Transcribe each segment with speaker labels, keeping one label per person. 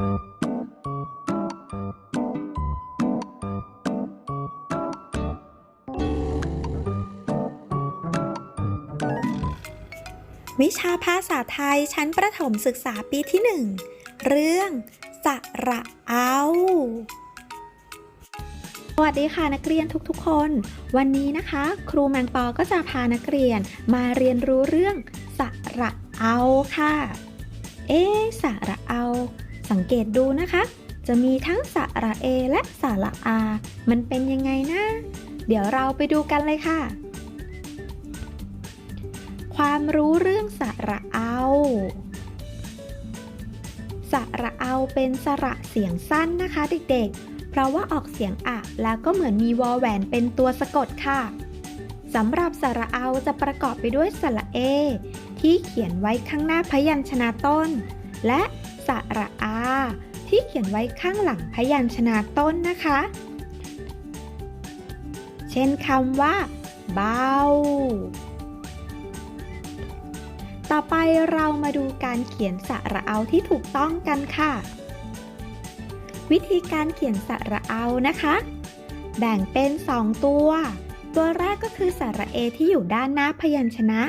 Speaker 1: วิชาภาษาไทยชั้นประถมศึกษาปีที่1เรื่องสระเอา สวัสดีค่ะนักเรียนทุกๆคน วันนี้นะคะ ครูแมงปอก็จะพานักเรียนมาเรียนรู้เรื่องสระเอาค่ะ เอ๊สระ สังเกตดูนะคะ จะมีทั้งสระเอและสระอา มันเป็นยังไงนะ เดี๋ยวเราไปดูกันเลยค่ะ ความรู้เรื่องสระเอาสระเอาเป็นสระเสียงสั้นนะคะเด็กๆ เพราะว่าออกเสียงอะแล้วก็เหมือนมีวอแหวนเป็นตัวสะกดค่ะสำหรับสระเอาจะประกอบไปด้วยสระเอ ที่เขียนไว้ข้างหน้าพยัญชนะต้น และ สระอา ที่เขียนไว้ข้างหลังพยัญชนะต้นนะคะ เช่นคำว่า เบา ต่อไปเรามาดูการเขียนสระเอาที่ถูกต้องกันค่ะ วิธีการเขียนสระเอานะคะ แบ่งเป็น 2 ตัว ตัวแรกก็คือสระเอที่อยู่ด้านหน้าพยัญชนะ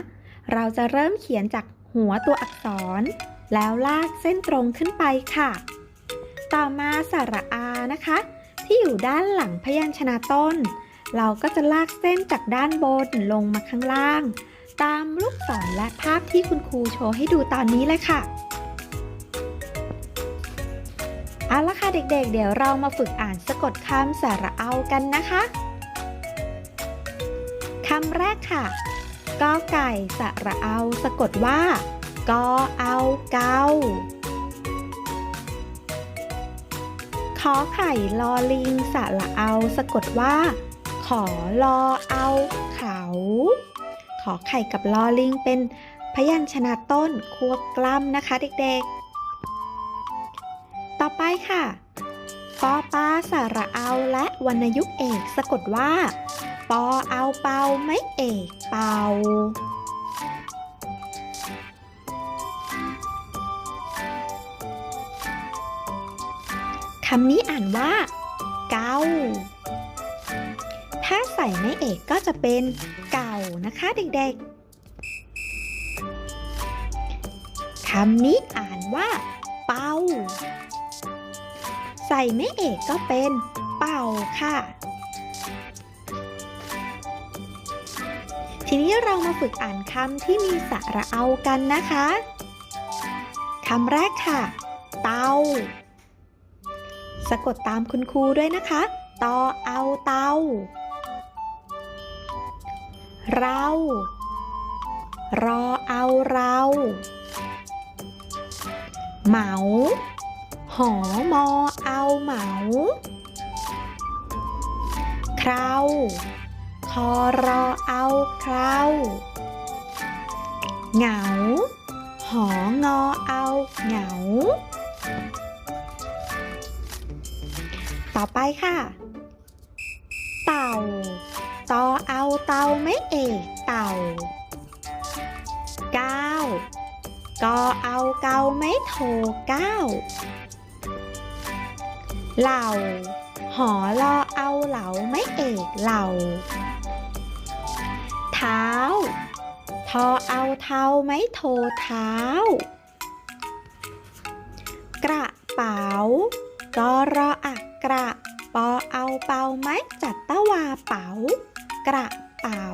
Speaker 1: เราจะเริ่มเขียนจากหัวตัวอักษร แล้วลากเส้นตรงขึ้นไปค่ะ ต่อมาสระอานะคะ ที่อยู่ด้านหลังพยัญชนะต้น เราก็จะลากเส้นจากด้านบนลงมาข้างล่าง ตามลูกศรและภาพที่คุณครูโชว์ให้ดูตอนนี้เลยค่ะเอาละค่ะเด็กๆเดี๋ยวเรามาฝึกอ่านสะกดคำสระเอากันนะคะคำแรกค่ะกอไก่สระเอาสะกดว่า กอเอาเกาขอไข่ลอลิงสระเอาสะกดว่า ขอลอเอาเขา ขอไข่กับลอลิงเป็นพยัญชนะต้นควบกล้ำนะคะเด็กๆ ต่อไปค่ะปอปลาสระเอาและวรรณยุกต์เอกสะกดว่า ปอเอาเปาไม่เอกเป่า คำนี้อ่านว่า เกา ถ้าใส่ไม่เอกก็จะเป็นเก่านะคะเด็กๆ คำนี้อ่านว่า เป่า ใส่ไม่เอกก็เป็นเป่าค่ะ ทีนี้เรามาฝึกอ่านคำที่มีสระเอากันนะคะ คำแรกค่ะ เตา สะกดตามคุณครูด้วยนะคะ ตอเอาเตา เรา รอเอาเรา เหมา หอมอเอาเหมา คราวคอรอเอาคราวเหงา หองอเอาเหงา ต่อไปค่ะ เต่าต่อเอาเตาไม่เอกเต่าก้าวกอเอาเกาไม่โทก้าวเหล่า หอลอเอาเหลาไม่เอกเหล่า เท้า ทอเอาเท้าไม่โทเท้า กระเป๋ากอรออัก กระปอเอาเปาไม้จัดตะวาเป๋า กระเป๋า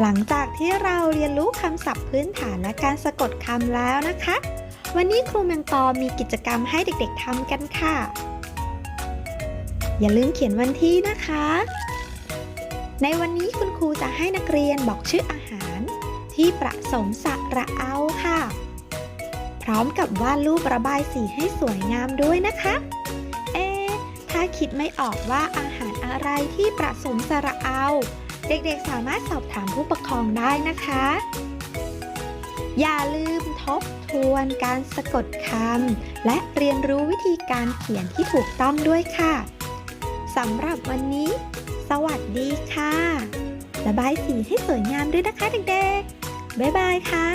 Speaker 1: หลังจากที่เราเรียนรู้คำศัพท์พื้นฐานและการสะกดคำแล้วนะคะ วันนี้ครูแมงปอมีกิจกรรมให้เด็กๆทำกันค่ะ อย่าลืมเขียนวันที่นะคะ ในวันนี้คุณครูจะให้นักเรียนบอกชื่ออาหารที่ประสมสระเอาค่ะ พร้อมกับวาดรูประบายสีให้สวยงามด้วยนะคะ เอ๊ะถ้าคิดไม่ออกว่าอาหารอะไรที่ประสมสระเอา เด็กๆสามารถสอบถามผู้ปกครองได้นะคะ อย่าลืมทบทวนการสะกดคำและเรียนรู้วิธีการเขียนที่ถูกต้องด้วยค่ะสำหรับวันนี้ สวัสดีค่ะ ระบายสีให้สวยงามด้วยนะคะเด็กๆ บ๊ายบายค่ะ